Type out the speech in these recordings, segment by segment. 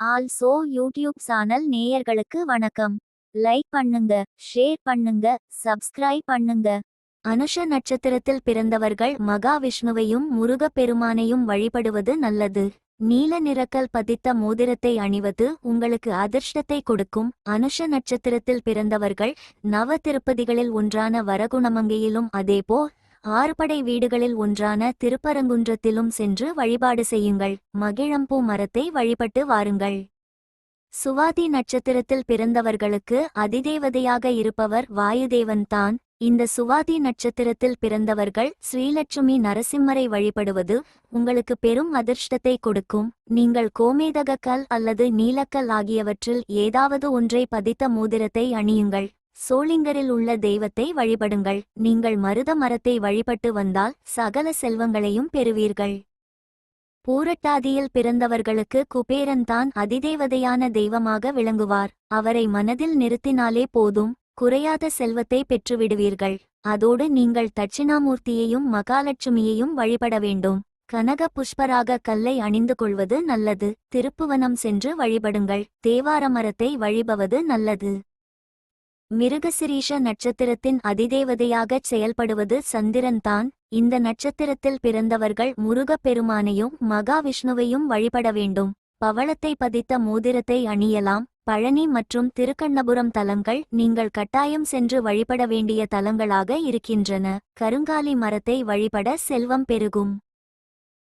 Also YouTube channel நேயர்களுக்கு வணக்கம். Like பண்ணுங்க ஷேர் பண்ணுங்க சப்ஸ்கிரைப் பண்ணுங்க. அனுஷ நட்சத்திரத்தில் பிறந்தவர்கள் மகாவிஷ்ணுவையும் முருகப்பெருமானையும் வழிபடுவது நல்லது. நீல நிறக்கல் பதித்த மோதிரத்தை அணிவது உங்களுக்கு அதிர்ஷ்டத்தை கொடுக்கும். அனுஷ நட்சத்திரத்தில் பிறந்தவர்கள் நவ திருப்பதிகளில் ஒன்றான வரகுணமங்கையிலும் அதேபோல் ஆறுபடை வீடுகளில் ஒன்றான திருப்பரங்குன்றத்திலும் சென்று வழிபாடு செய்யுங்கள். மகிழம்பூ மரத்தை வழிபட்டு வாருங்கள். சுவாதி நட்சத்திரத்தில் பிறந்தவர்களுக்கு அதிதேவதையாக இருப்பவர் வாயுதேவன்தான் இந்த சுவாதி நட்சத்திரத்தில் பிறந்தவர்கள் ஸ்ரீலட்சுமி நரசிம்மரை வழிபடுவது உங்களுக்கு பெரும் அதிர்ஷ்டத்தை கொடுக்கும். நீங்கள் கோமேதக கல் அல்லது நீலக்கல் ஆகியவற்றில் ஏதாவது ஒன்றை பதித்த மோதிரத்தை அணியுங்கள். சோளிங்கரில் உள்ள தெய்வத்தை வழிபடுங்கள். நீங்கள் மருத மரத்தை வழிபட்டு வந்தால் சகல செல்வங்களையும் பெறுவீர்கள். பூரட்டாதியில் பிறந்தவர்களுக்கு குபேரன்தான் அதிதேவதையான தெய்வமாக விளங்குவார். அவரை மனதில் நிறுத்தினாலே போதும் குறையாத செல்வத்தை பெற்றுவிடுவீர்கள். அதோடு நீங்கள் தட்சிணாமூர்த்தியையும் மகாலட்சுமியையும் வழிபட வேண்டும். கனக புஷ்பராக கல்லை அணிந்து கொள்வது நல்லது. திருப்புவனம் சென்று வழிபடுங்கள். தேவார மரத்தை வழிபவது நல்லது. மிருகசிரீஷ நட்சத்திரத்தின் அதிதேவதையாகச் செயல்படுவது சந்திரன்தான். இந்த நட்சத்திரத்தில் பிறந்தவர்கள் முருகப் பெருமானையும் மகாவிஷ்ணுவையும் வழிபட வேண்டும். பவளத்தை பதித்த மோதிரத்தை அணியலாம். பழனி மற்றும் திருக்கண்ணபுரம் தலங்கள் நீங்கள் கட்டாயம் சென்று வழிபட வேண்டிய தலங்களாக இருக்கின்றன. கருங்காலி மரத்தை வழிபட செல்வம் பெருகும்.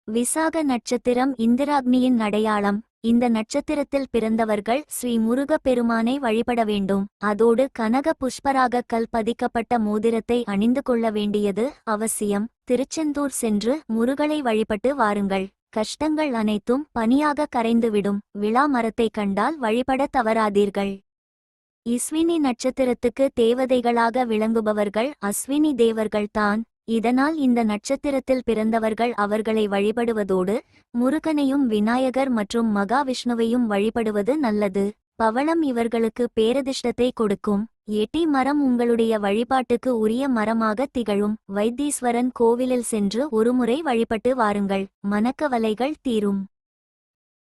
விசாக நட்சத்திரம் இந்திராக்னியின் அடையாளம். இந்த நட்சத்திரத்தில் பிறந்தவர்கள் ஸ்ரீ முருகப் பெருமானை வழிபட வேண்டும். அதோடு கனக புஷ்பராக கல் பதிக்கப்பட்ட மோதிரத்தை அணிந்து கொள்ள வேண்டியது அவசியம். திருச்செந்தூர் சென்று முருகனை வழிபட்டு வாருங்கள். கஷ்டங்கள் அனைத்தும் பனியாக கரைந்துவிடும். விழா மரத்தை கண்டால் வழிபட தவறாதீர்கள். இஸ்வினி நட்சத்திரத்துக்கு தேவதைகளாக விளங்குபவர்கள் அஸ்வினி தேவர்கள்தான் இதனால் இந்த நட்சத்திரத்தில் பிறந்தவர்கள் அவர்களை வழிபடுவதோடு முருகனையும் விநாயகர் மற்றும் மகாவிஷ்ணுவையும் வழிபடுவது நல்லது. பவளம் இவர்களுக்கு பேரதிர்ஷ்டத்தை கொடுக்கும். எட்டி மரம் உங்களுடைய வழிபாட்டுக்கு உரிய மரமாக திகழும். வைத்தீஸ்வரன் கோவிலில் சென்று ஒருமுறை வழிபட்டு வாருங்கள். மனக்கவலைகள் தீரும்.